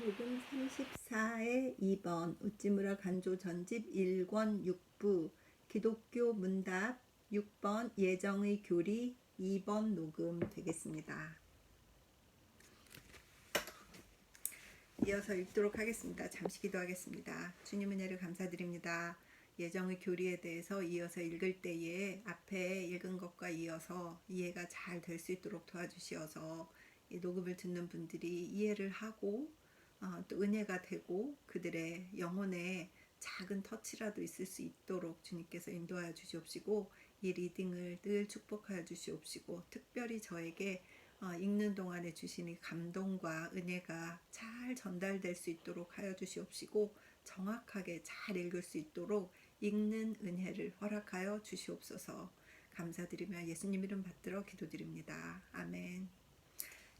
녹음 34의 2번 우찌무라 간조 전집 1권 6부 기독교 문답 6번 예정의 교리 2번 녹음 되겠습니다. 이어서 읽도록 하겠습니다. 잠시 기도하겠습니다. 주님 은혜를 감사드립니다. 예정의 교리에 대해서 이어서 읽을 때에 앞에 읽은 것과 이어서 이해가 잘 될 수 있도록 도와주시어서 이 녹음을 듣는 분들이 이해를 하고 어, 또 은혜가 되고 그들의 영혼에 작은 터치라도 있을 수 있도록 주님께서 인도하여 주시옵시고 이 리딩을 늘 축복하여 주시옵시고 특별히 저에게 어, 읽는 동안에 주시는 감동과 은혜가 잘 전달될 수 있도록 하여 주시옵시고 정확하게 잘 읽을 수 있도록 읽는 은혜를 허락하여 주시옵소서 감사드리며 예수님 이름 받들어 기도드립니다. 아멘.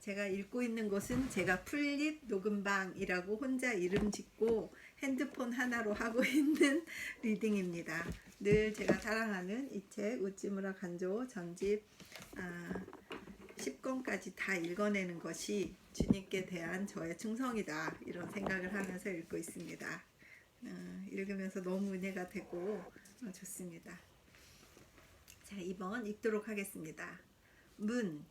제가 읽고 있는 곳은 제가 풀립 녹음방이라고 혼자 이름 짓고 핸드폰 하나로 하고 있는 리딩입니다. 늘 제가 사랑하는 이 책 우찌무라 간조 전집 아, 10권까지 다 읽어내는 것이 주님께 대한 저의 충성이다 이런 생각을 하면서 읽고 있습니다. 어, 읽으면서 너무 은혜가 되고 어, 좋습니다. 자, 2번 읽도록 하겠습니다. 문.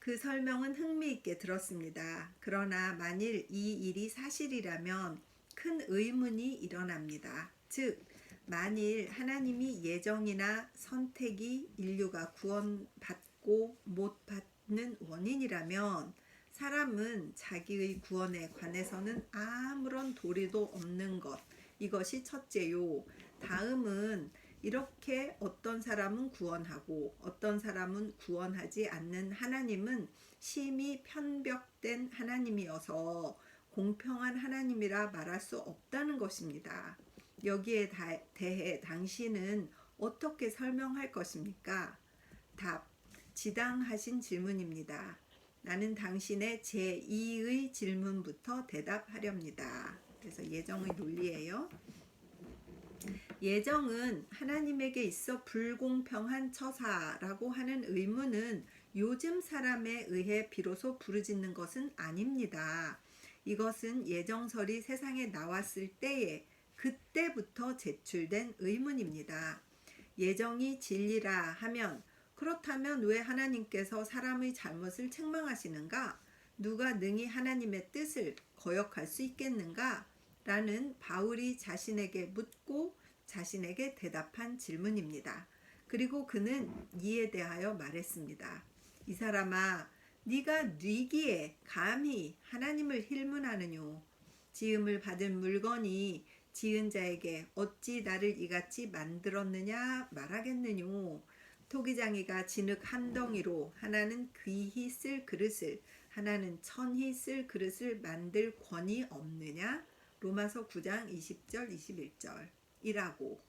그 설명은 흥미있게 들었습니다. 그러나 만일 이 일이 사실이라면 큰 의문이 일어납니다. 즉, 만일 하나님이 예정이나 선택이 인류가 구원받고 못 받는 원인이라면 사람은 자기의 구원에 관해서는 아무런 도리도 없는 것. 이것이 첫째요. 다음은 이렇게 어떤 사람은 구원하고 어떤 사람은 구원하지 않는 하나님은 심히 편벽된 하나님이어서 공평한 하나님이라 말할 수 없다는 것입니다. 여기에 다- 대해 당신은 어떻게 설명할 것입니까? 답. 지당하신 질문입니다. 나는 당신의 제2의 질문부터 대답하렵니다. 그래서 예정의 논리예요. 예정은 하나님에게 있어 불공평한 처사라고 하는 의문은 요즘 사람에 의해 비로소 부르짖는 것은 아닙니다. 이것은 예정설이 세상에 나왔을 때에 그때부터 제출된 의문입니다. 예정이 진리라 하면 그렇다면 왜 하나님께서 사람의 잘못을 책망하시는가? 누가 능히 하나님의 뜻을 거역할 수 있겠는가? 라는 바울이 자신에게 묻고 자신에게 대답한 질문입니다. 그리고 그는 이에 대하여 말했습니다. 이 사람아, 네가 뉘기에 감히 하나님을 힐문하느뇨. 지음을 받은 물건이 지은 자에게 어찌 나를 이같이 만들었느냐 말하겠느뇨. 토기장이가 진흙 한 덩이로 하나는 귀히 쓸 그릇을 하나는 천히 쓸 그릇을 만들 권이 없느냐? 로마서 9장 20절 21절 이라고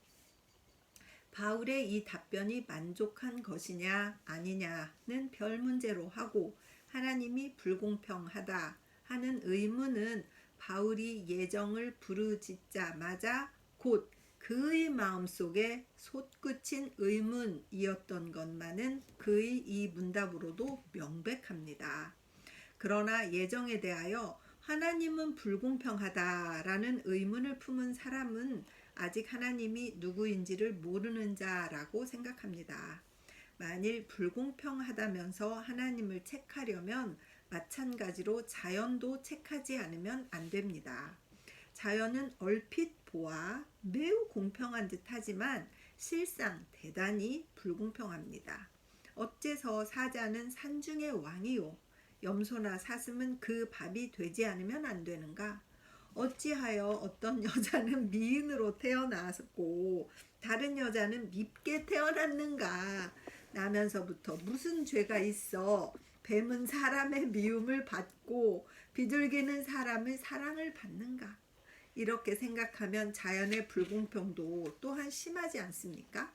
바울의 이 답변이 만족한 것이냐 아니냐는 별 문제로 하고 하나님이 불공평하다 하는 의문은 바울이 예정을 부르짖자마자 곧 그의 마음속에 솟구친 의문이었던 것만은 그의 이 문답으로도 명백합니다. 그러나 예정에 대하여 하나님은 불공평하다라는 의문을 품은 사람은 아직 하나님이 누구인지를 모르는 자라고 생각합니다. 만일 불공평하다면서 하나님을 책하려면 마찬가지로 자연도 책하지 않으면 안 됩니다. 자연은 얼핏 보아 매우 공평한 듯 하지만 실상 대단히 불공평합니다. 어째서 사자는 산중의 왕이요 염소나 사슴은 그 밥이 되지 않으면 안 되는가? 어찌하여 어떤 여자는 미인으로 태어났고 다른 여자는 밉게 태어났는가? 나면서부터 무슨 죄가 있어? 뱀은 사람의 미움을 받고 비둘기는 사람의 사랑을 받는가? 이렇게 생각하면 자연의 불공평도 또한 심하지 않습니까?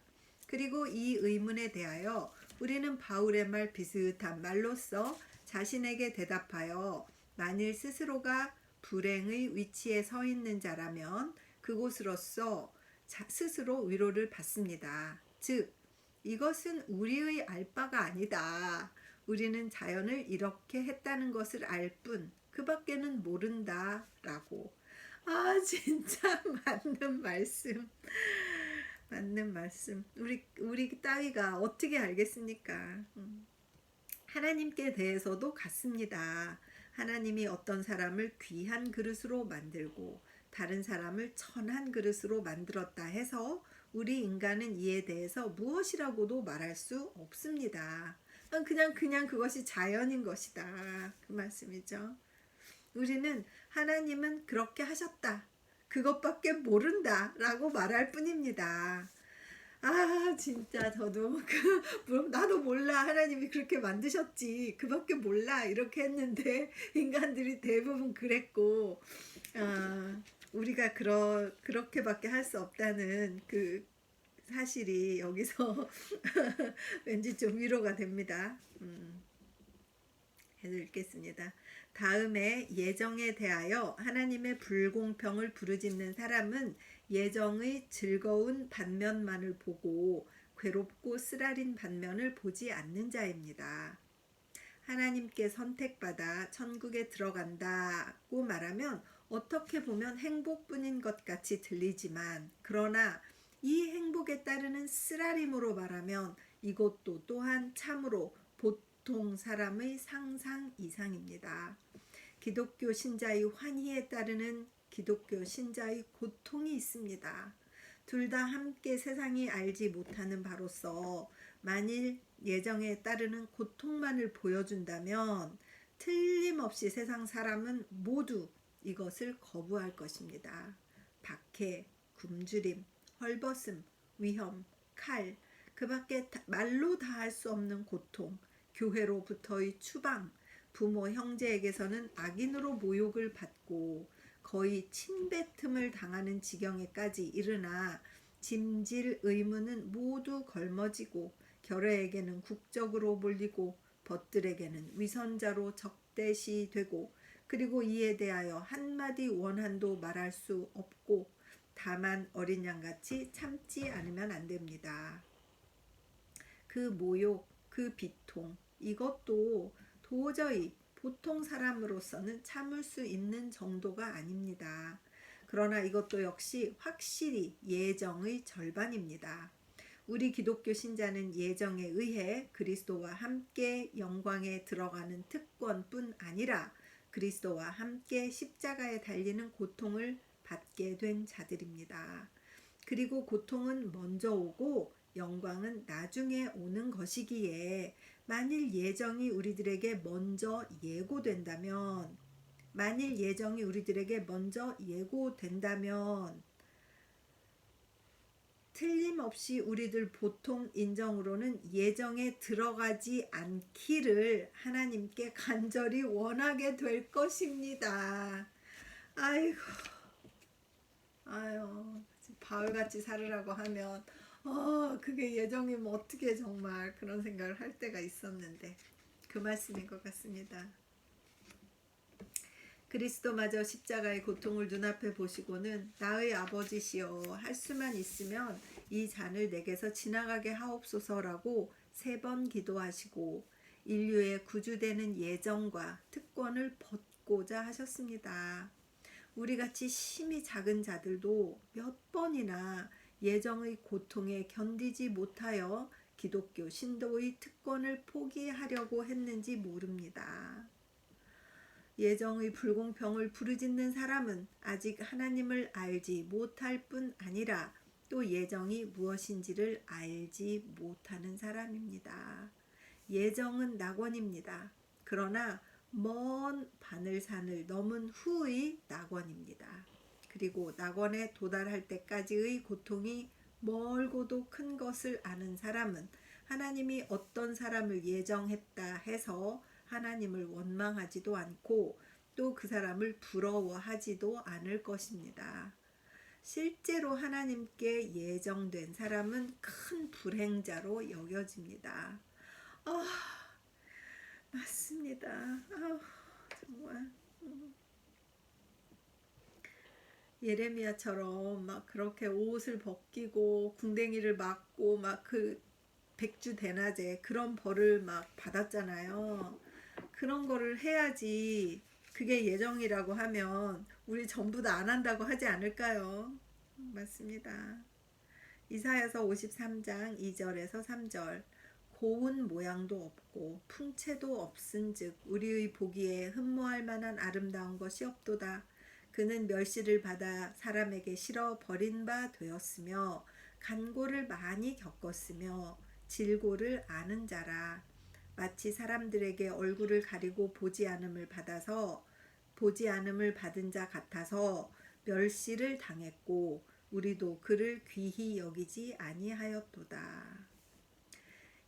그리고 이 의문에 대하여 우리는 바울의 말 비슷한 말로써 자신에게 대답하여 만일 스스로가 불행의 위치에 서 있는 자라면 그곳으로서 자- 스스로 위로를 받습니다. 즉, 이것은 우리의 알 바가 아니다. 우리는 자연을 이렇게 했다는 것을 알 뿐, 그 밖에는 모른다 라고. 아 진짜 맞는 말씀. 맞는 말씀. 우리 우리 따위가 어떻게 알겠습니까? 음. 하나님께 대해서도 같습니다. 하나님이 어떤 사람을 귀한 그릇으로 만들고 다른 사람을 천한 그릇으로 만들었다 해서 우리 인간은 이에 대해서 무엇이라고도 말할 수 없습니다. 그냥 그냥 그것이 자연인 것이다. 그 말씀이죠. 우리는 하나님은 그렇게 하셨다. 그것밖에 모른다 라고 말할 뿐입니다. 아 진짜 저도 그 뭐, 나도 몰라 하나님이 그렇게 만드셨지 그밖에 몰라 이렇게 했는데 인간들이 대부분 그랬고 아, 우리가 그러 그렇게밖에 할 수 없다는 그 사실이 여기서 왠지 좀 위로가 됩니다. 음. 해서 읽겠습니다. 다음에 예정에 대하여 하나님의 불공평을 부르짖는 사람은 예정의 즐거운 반면만을 보고 괴롭고 쓰라린 반면을 보지 않는 자입니다. 하나님께 선택받아 천국에 들어간다고 말하면 어떻게 보면 행복뿐인 것 같이 들리지만 그러나 이 행복에 따르는 쓰라림으로 말하면 이것도 또한 참으로 보통 사람의 상상 이상입니다. 기독교 신자의 환희에 따르는 기독교 신자의 고통이 있습니다. 둘 다 함께 세상이 알지 못하는 바로서 만일 예정에 따르는 고통만을 보여준다면 틀림없이 세상 사람은 모두 이것을 거부할 것입니다. 박해, 굶주림, 헐벗음, 위험, 칼, 그 밖에 말로 다 할 수 없는 고통, 교회로부터의 추방, 부모 형제에게서는 악인으로 모욕을 받고 거의 침뱉음을 당하는 지경에까지 이르나 짐질 의무는 모두 걸머지고 결여에게는 국적으로 몰리고 벗들에게는 위선자로 적대시 되고 그리고 이에 대하여 한마디 원한도 말할 수 없고 다만 어린 양같이 참지 않으면 안 됩니다. 그 모욕, 그 비통, 이것도 도저히 보통 사람으로서는 참을 수 있는 정도가 아닙니다. 그러나 이것도 역시 확실히 예정의 절반입니다. 우리 기독교 신자는 예정에 의해 그리스도와 함께 영광에 들어가는 특권뿐 아니라 그리스도와 함께 십자가에 달리는 고통을 받게 된 자들입니다. 그리고 고통은 먼저 오고 영광은 나중에 오는 것이기에 만일 예정이 우리들에게 먼저 예고된다면 만일 예정이 우리들에게 먼저 예고된다면 틀림없이 우리들 보통 인정으로는 예정에 들어가지 않기를 하나님께 간절히 원하게 될 것입니다. 아이고, 아유, 바울같이 살으라고 하면, 어, 그게 예정이면 어떻게 정말 그런 생각을 할 때가 있었는데, 그 말씀인 것 같습니다. 그리스도마저 십자가의 고통을 눈앞에 보시고는 나의 아버지시여 할 수만 있으면 이 잔을 내게서 지나가게 하옵소서라고 세 번 기도하시고 인류의 구주되는 예정과 특권을 벗고자 하셨습니다. 우리 같이 심히 작은 자들도 몇 번이나 예정의 고통에 견디지 못하여 기독교 신도의 특권을 포기하려고 했는지 모릅니다. 예정의 불공평을 부르짖는 사람은 아직 하나님을 알지 못할 뿐 아니라 또 예정이 무엇인지를 알지 못하는 사람입니다. 예정은 낙원입니다. 그러나 먼 바늘산을 넘은 후의 낙원입니다. 그리고 낙원에 도달할 때까지의 고통이 멀고도 큰 것을 아는 사람은 하나님이 어떤 사람을 예정했다 해서 하나님을 원망하지도 않고 또 그 사람을 부러워하지도 않을 것입니다. 실제로 하나님께 예정된 사람은 큰 불행자로 여겨집니다. 아, 맞습니다. 아, 정말. 음. 예레미야처럼 막 그렇게 옷을 벗기고 궁뎅이를 맞고 막 그 백주 대낮에 그런 벌을 막 받았잖아요. 그런 거를 해야지 그게 예정이라고 하면 우리 전부 다 안 한다고 하지 않을까요? 맞습니다. 이사야서 53장 2절에서 3절 고운 모양도 없고 풍채도 없은즉 우리의 보기에 흠모할 만한 아름다운 것이 없도다. 그는 멸시를 받아 사람에게 실어 버린 바 되었으며 간고를 많이 겪었으며 질고를 아는 자라. 마치 사람들에게 얼굴을 가리고 보지 않음을 받아서 보지 않음을 받은 자 같아서 멸시를 당했고 우리도 그를 귀히 여기지 아니하였도다.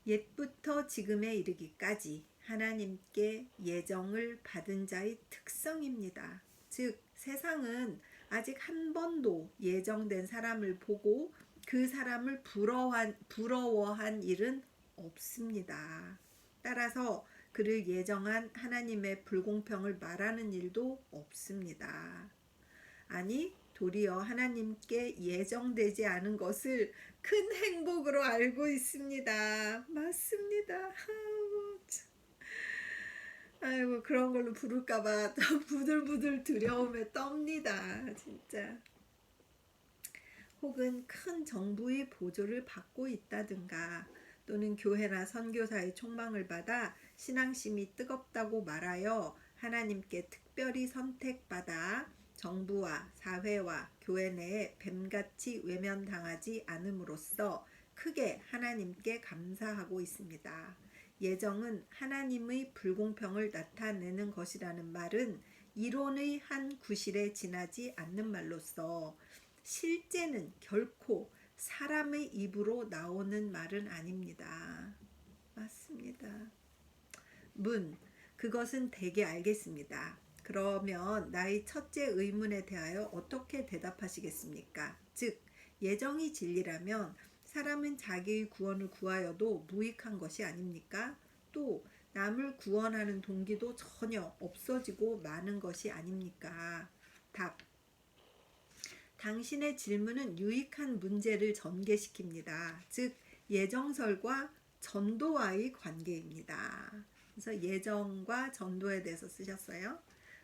옛부터 지금에 이르기까지 하나님께 예정을 받은 자의 특성입니다. 즉 세상은 아직 한 번도 예정된 사람을 보고 그 사람을 부러워한, 부러워한 일은 없습니다. 따라서 그를 예정한 하나님의 불공평을 말하는 일도 없습니다. 아니, 도리어 하나님께 예정되지 않은 것을 큰 행복으로 알고 있습니다. 맞습니다. 아이고, 그런 걸로 부를까봐 또 부들부들 두려움에 떱니다. 진짜. 혹은 큰 정부의 보조를 받고 있다든가 또는 교회나 선교사의 총망을 받아 신앙심이 뜨겁다고 말하여 하나님께 특별히 선택받아 정부와 사회와 교회 내에 뱀같이 외면당하지 않음으로써 크게 하나님께 감사하고 있습니다. 예정은 하나님의 불공평을 나타내는 것이라는 말은 이론의 한 구실에 지나지 않는 말로서 실제는 결코 사람의 입으로 나오는 말은 아닙니다. 맞습니다. 문, 그것은 대개 알겠습니다. 그러면 나의 첫째 의문에 대하여 어떻게 대답하시겠습니까? 즉, 예정이 진리라면 사람은 자기의 구원을 구하여도 무익한 것이 아닙니까? 또 남을 구원하는 동기도 전혀 없어지고 많은 것이 아닙니까? 답. 당신의 질문은 유익한 문제를 전개시킵니다. 즉, 예정설과 전도와의 관계입니다. 그래서 예정과 전도에 대해서 쓰셨어요.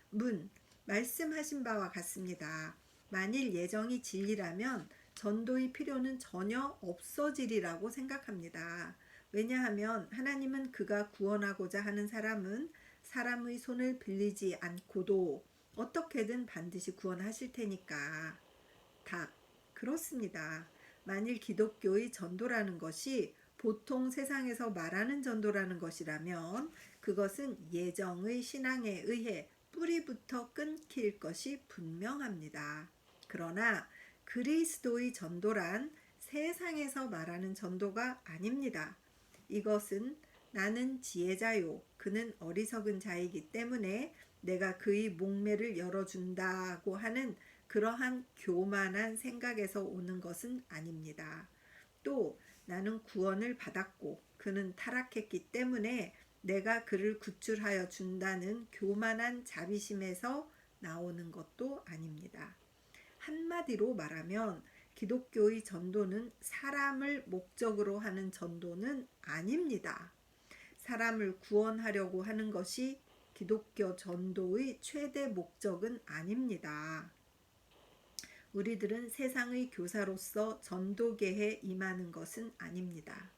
문, 말씀하신 바와 같습니다. 만일 예정이 진리라면 전도의 필요는 전혀 없어지리라고 생각합니다. 왜냐하면 하나님은 그가 구원하고자 하는 사람은 사람의 손을 빌리지 않고도 어떻게든 반드시 구원하실 테니까. 답. 그렇습니다. 만일 기독교의 전도라는 것이 보통 세상에서 말하는 전도라는 것이라면 그것은 예정의 신앙에 의해 뿌리부터 끊길 것이 분명합니다. 그러나 그리스도의 전도란 세상에서 말하는 전도가 아닙니다. 이것은 나는 지혜자요. 그는 어리석은 자이기 때문에 내가 그의 목매를 열어준다고 하는 그러한 교만한 생각에서 오는 것은 아닙니다. 또 나는 구원을 받았고 그는 타락했기 때문에 내가 그를 구출하여 준다는 교만한 자비심에서 나오는 것도 아닙니다. 한마디로 말하면 기독교의 전도는 사람을 목적으로 하는 전도는 아닙니다. 사람을 구원하려고 하는 것이 기독교 전도의 최대 목적은 아닙니다. 우리들은 세상의 교사로서 전도계에 임하는 것은 아닙니다.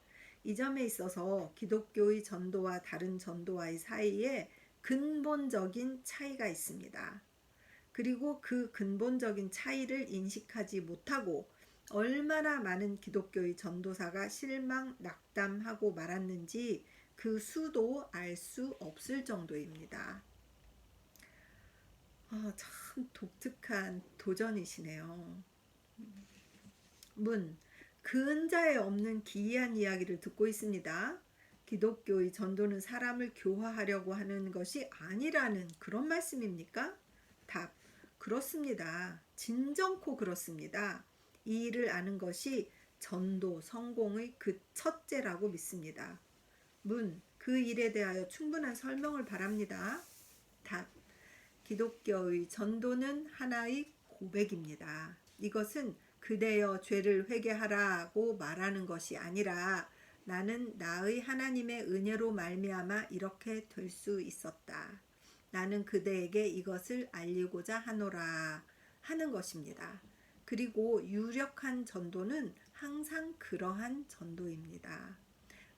이 점에 있어서 기독교의 전도와 다른 전도와의 사이에 근본적인 차이가 있습니다. 그리고 그 근본적인 차이를 인식하지 못하고 얼마나 많은 기독교의 전도사가 실망, 낙담하고 말았는지 그 수도 알 수 없을 정도입니다. 아, 참 독특한 도전이시네요. 문. 근자에 없는 기이한 이야기를 듣고 있습니다. 기독교의 전도는 사람을 교화하려고 하는 것이 아니라는 그런 말씀입니까? 답. 그렇습니다. 진정코 그렇습니다. 이 일을 아는 것이 전도 성공의 그 첫째라고 믿습니다. 문. 그 일에 대하여 충분한 설명을 바랍니다. 답. 기독교의 전도는 하나의 고백입니다. 이것은 그대여 죄를 회개하라고 말하는 것이 아니라 나는 나의 하나님의 은혜로 말미암아 이렇게 될 수 있었다. 나는 그대에게 이것을 알리고자 하노라 하는 것입니다. 그리고 유력한 전도는 항상 그러한 전도입니다.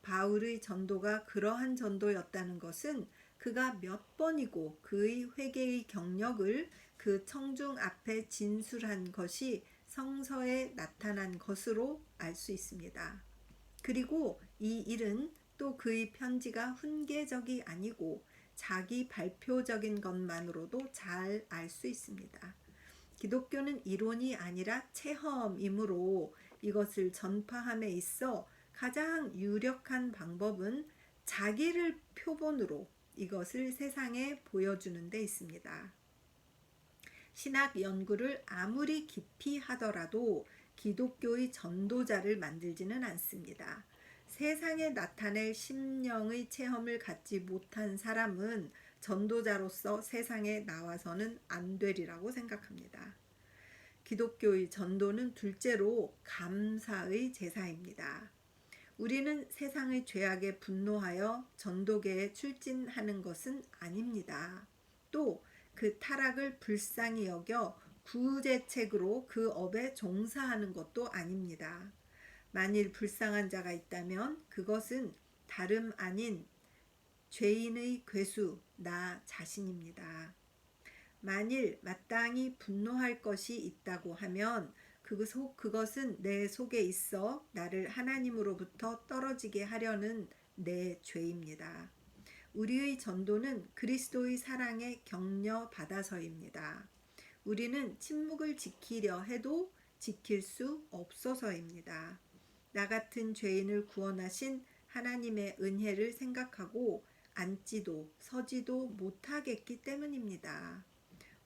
바울의 전도가 그러한 전도였다는 것은 그가 몇 번이고 그의 회개의 경력을 그 청중 앞에 진술한 것이 성서에 나타난 것으로 알 수 있습니다. 그리고 이 일은 또 그의 편지가 훈계적이 아니고 자기 발표적인 것만으로도 잘 알 수 있습니다. 기독교는 이론이 아니라 체험이므로 이것을 전파함에 있어 가장 유력한 방법은 자기를 표본으로 이것을 세상에 보여주는 데 있습니다. 신학 연구를 아무리 깊이 하더라도 기독교의 전도자를 만들지는 않습니다. 세상에 나타낼 심령의 체험을 갖지 못한 사람은 전도자로서 세상에 나와서는 안 되리라고 생각합니다. 기독교의 전도는 둘째로 감사의 제사입니다. 우리는 세상의 죄악에 분노하여 전도계에 출진하는 것은 아닙니다. 또 그 타락을 불쌍히 여겨 구제책으로 그 업에 종사하는 것도 아닙니다. 만일 불쌍한 자가 있다면 그것은 다름 아닌 죄인의 괴수 나 자신입니다. 만일 마땅히 분노할 것이 있다고 하면 그것, 그것은 내 속에 있어 나를 하나님으로부터 떨어지게 하려는 내 죄입니다. 우리의 전도는 그리스도의 사랑에 격려 받아서입니다. 우리는 침묵을 지키려 해도 지킬 수 없어서입니다. 나 같은 죄인을 구원하신 하나님의 은혜를 생각하고 앉지도 서지도 못하겠기 때문입니다.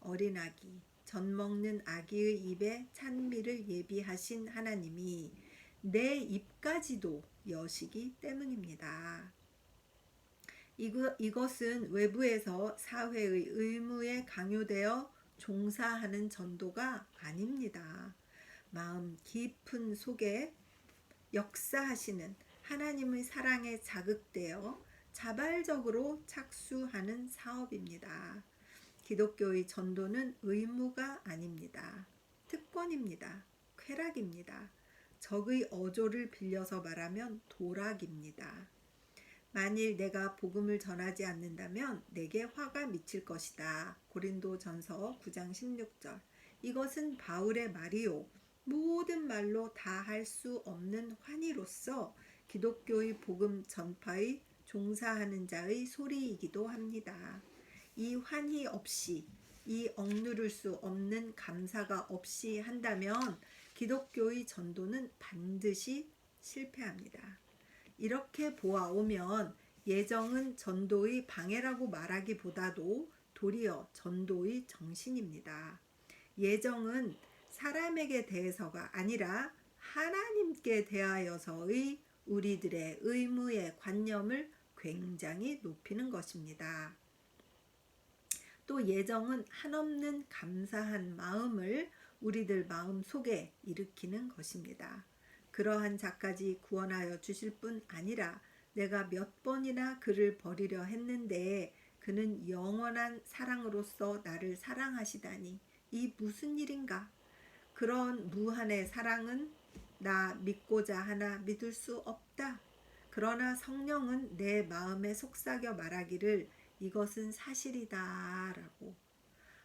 어린 아기, 젖 먹는 아기의 입에 찬미를 예비하신 하나님이 내 입까지도 여시기 때문입니다. 이것은 외부에서 사회의 의무에 강요되어 종사하는 전도가 아닙니다. 마음 깊은 속에 역사하시는 하나님의 사랑에 자극되어 자발적으로 착수하는 사업입니다. 기독교의 전도는 의무가 아닙니다. 특권입니다. 쾌락입니다. 적의 어조를 빌려서 말하면 도락입니다. 만일 내가 복음을 전하지 않는다면 내게 화가 미칠 것이다. 고린도 전서 9장 16절. 이것은 바울의 말이요. 모든 말로 다 할 수 없는 환희로서 기독교의 복음 전파의 종사하는 자의 소리이기도 합니다. 이 환희 없이 이 억누를 수 없는 감사가 없이 한다면 기독교의 전도는 반드시 실패합니다. 이렇게 보아오면 예정은 전도의 방해라고 말하기보다도 도리어 전도의 정신입니다. 예정은 사람에게 대해서가 아니라 하나님께 대하여서의 우리들의 의무의 관념을 굉장히 높이는 것입니다. 또 예정은 한없는 감사한 마음을 우리들 마음 속에 일으키는 것입니다. 그러한 자까지 구원하여 주실 뿐 아니라 내가 몇 번이나 그를 버리려 했는데 그는 영원한 사랑으로서 나를 사랑하시다니 이 무슨 일인가? 그런 무한의 사랑은 나 믿고자 하나 믿을 수 없다. 그러나 성령은 내 마음에 속삭여 말하기를 이것은 사실이다. 라고.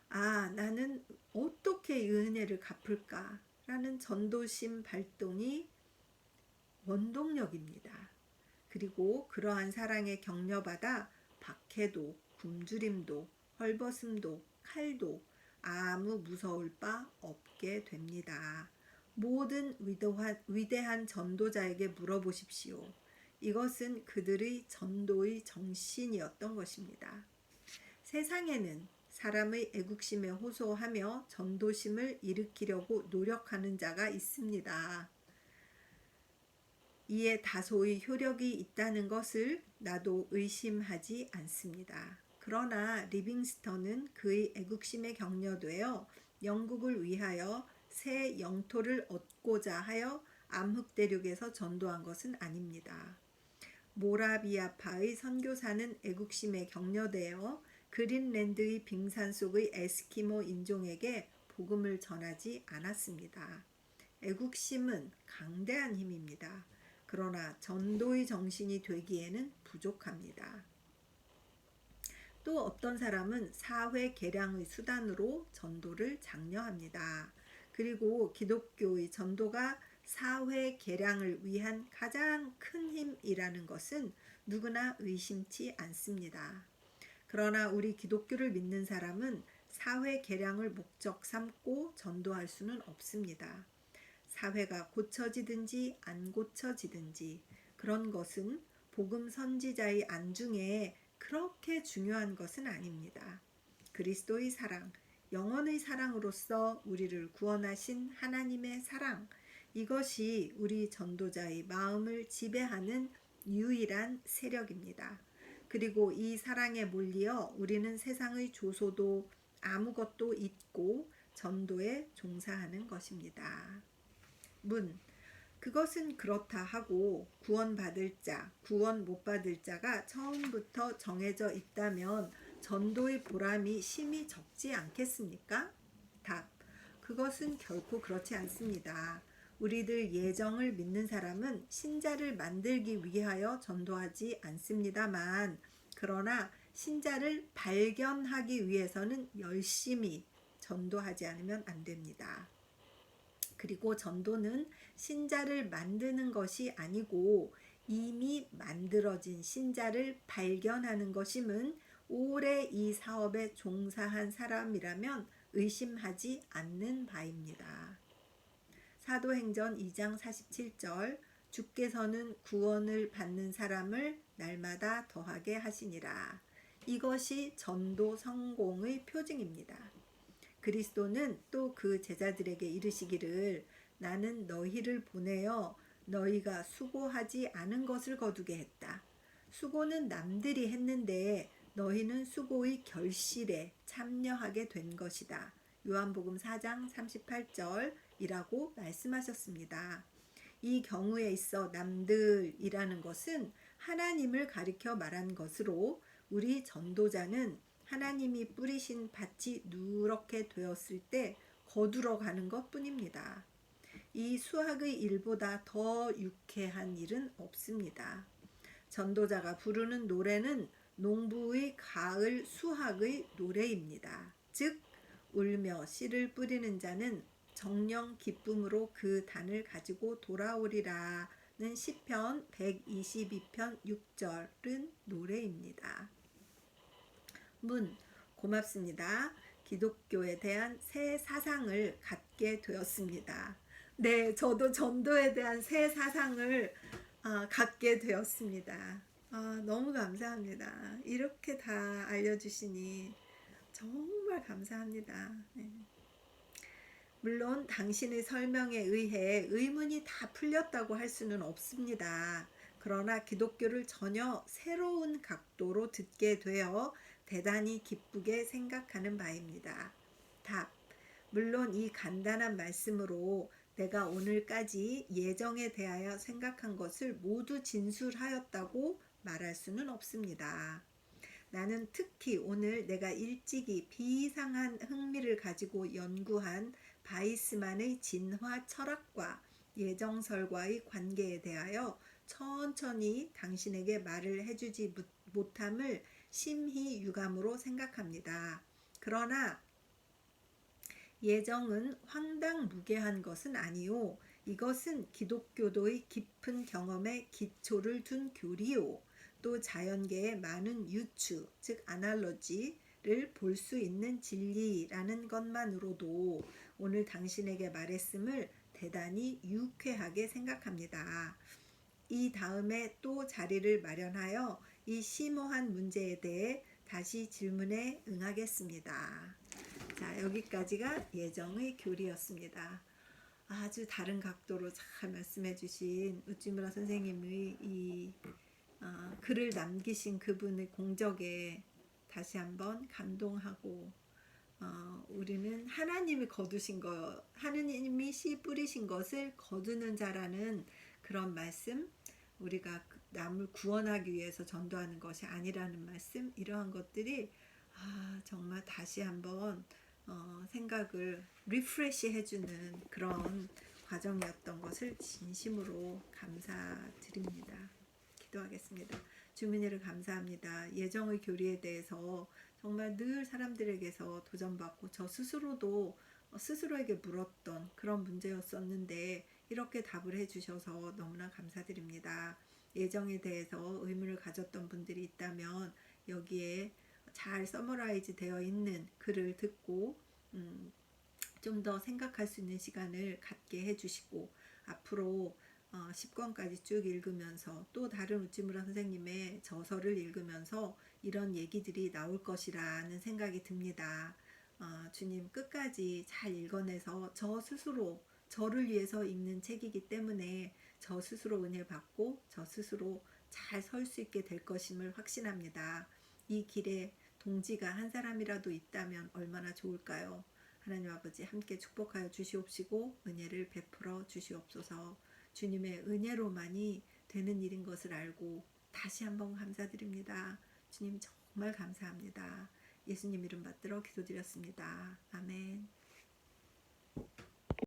아, 나는 어떻게 이 은혜를 갚을까? 라는 전도심 발동이 원동력입니다. 그리고 그러한 사랑에 격려받아 박해도, 굶주림도, 헐벗음도, 칼도 아무 무서울 바 없 게 됩니다. 모든 위대한, 위대한 전도자에게 물어보십시오. 이것은 그들의 전도의 정신이었던 것입니다. 세상에는 사람의 애국심에 호소하며 전도심을 일으키려고 노력하는 자가 있습니다. 이에 다소의 효력이 있다는 것을 나도 의심하지 않습니다. 그러나 리빙스턴은 그의 애국심에 격려되어 영국을 위하여 새 영토를 얻고자 하여 암흑 대륙에서 전도한 것은 아닙니다. 모라비아파의 선교사는 애국심에 격려되어 그린랜드의 빙산 속의 에스키모 인종에게 복음을 전하지 않았습니다. 애국심은 강대한 힘입니다. 그러나 전도의 정신이 되기에는 부족합니다. 또 어떤 사람은 사회 개량의 수단으로 전도를 장려합니다. 그리고 기독교의 전도가 사회 개량을 위한 가장 큰 힘이라는 것은 누구나 의심치 않습니다. 그러나 우리 기독교를 믿는 사람은 사회 개량을 목적 삼고 전도할 수는 없습니다. 사회가 고쳐지든지 안 고쳐지든지 그런 것은 복음 선지자의 안중에 그렇게 중요한 것은 아닙니다. 그리스도의 사랑, 영원의 사랑으로서 우리를 구원하신 하나님의 사랑, 이것이 우리 전도자의 마음을 지배하는 유일한 세력입니다. 그리고 이 사랑에 몰리어 우리는 세상의 조소도 아무것도 잊고 전도에 종사하는 것입니다. 문. 그것은 그렇다 하고 구원받을 자, 구원 못 받을 자가 처음부터 정해져 있다면 전도의 보람이 심히 적지 않겠습니까? 답. 그것은 결코 그렇지 않습니다. 우리들 예정을 믿는 사람은 신자를 만들기 위하여 전도하지 않습니다만, 그러나 신자를 발견하기 위해서는 열심히 전도하지 않으면 안 됩니다. 그리고 전도는 신자를 만드는 것이 아니고 이미 만들어진 신자를 발견하는 것임은 오래 이 사업에 종사한 사람이라면 의심하지 않는 바입니다. 사도행전 2장 47절 주께서는 구원을 받는 사람을 날마다 더하게 하시니라. 이것이 전도 성공의 표징입니다. 그리스도는 또 그 제자들에게 이르시기를 나는 너희를 보내어 너희가 수고하지 않은 것을 거두게 했다. 수고는 남들이 했는데 너희는 수고의 결실에 참여하게 된 것이다. 요한복음 4장 38절이라고 말씀하셨습니다. 이 경우에 있어 남들이라는 것은 하나님을 가리켜 말한 것으로 우리 전도자는 하나님이 뿌리신 밭이 누렇게 되었을 때 거두러 가는 것 뿐입니다. 이 수학의 일보다 더 유쾌한 일은 없습니다. 전도자가 부르는 노래는 농부의 가을 수학의 노래입니다. 즉, 울며 씨를 뿌리는 자는 정령 기쁨으로 그 단을 가지고 돌아오리라는 시편 122편 6절은 노래입니다. 문 고맙습니다. 기독교에 대한 새 사상을 갖게 되었습니다. 네, 저도 전도에 대한 새 사상을 아, 갖게 되었습니다. 아, 너무 감사합니다. 이렇게 다 알려주시니 정말 감사합니다. 네. 물론 당신의 설명에 의해 의문이 다 풀렸다고 할 수는 없습니다. 그러나 기독교를 전혀 새로운 각도로 듣게 되어 대단히 기쁘게 생각하는 바입니다. 답. 물론 이 간단한 말씀으로 내가 오늘까지 예정에 대하여 생각한 것을 모두 진술하였다고 말할 수는 없습니다. 나는 특히 오늘 내가 일찍이 비상한 흥미를 가지고 연구한 바이스만의 진화 철학과 예정설과의 관계에 대하여 천천히 당신에게 말을 해주지 못함을 심히 유감으로 생각합니다. 그러나 예정은 황당무계한 것은 아니요. 이것은 기독교도의 깊은 경험에 기초를 둔 교리요. 또 자연계의 많은 유추, 즉 아날로지를 볼 수 있는 진리라는 것만으로도 오늘 당신에게 말했음을 대단히 유쾌하게 생각합니다. 이 다음에 또 자리를 마련하여 이 심오한 문제에 대해 다시 질문에 응하겠습니다. 자, 여기까지가 예정의 교리였습니다. 아주 다른 각도로 잘 말씀해 주신 우찌무라 선생님의 이 어, 글을 남기신 그분의 공적에 다시 한번 감동하고 어, 우리는 하나님이 거두신 거, 하느님이 씨 뿌리신 것을 거두는 자라는 그런 말씀, 우리가 남을 구원하기 위해서 전도하는 것이 아니라는 말씀, 이러한 것들이 아, 정말 다시 한번 어, 생각을 리프레시 해주는 그런 과정이었던 것을 진심으로 감사드립니다. 기도하겠습니다. 주민이를 감사합니다. 예정의 교리에 대해서 정말 늘 사람들에게서 도전받고 저 스스로도 스스로에게 물었던 그런 문제였었는데 이렇게 답을 해주셔서 너무나 감사드립니다. 예정에 대해서 의문을 가졌던 분들이 있다면 여기에 잘 서머라이즈 되어 있는 글을 듣고 음, 좀 더 생각할 수 있는 시간을 갖게 해주시고 앞으로 어, 10권까지 쭉 읽으면서 또 다른 우찌무라 선생님의 저서를 읽으면서 이런 얘기들이 나올 것이라는 생각이 듭니다. 어, 주님 끝까지 잘 읽어내서 저 스스로 저를 위해서 읽는 책이기 때문에 저 스스로 은혜 받고 저 스스로 잘 설 수 있게 될 것임을 확신합니다. 이 길에 동지가 한 사람이라도 있다면 얼마나 좋을까요? 하나님 아버지 함께 축복하여 주시옵시고 은혜를 베풀어 주시옵소서. 주님의 은혜로만이 되는 일인 것을 알고 다시 한번 감사드립니다. 주님 정말 감사합니다. 예수님 이름 받들어 기도드렸습니다. 아멘.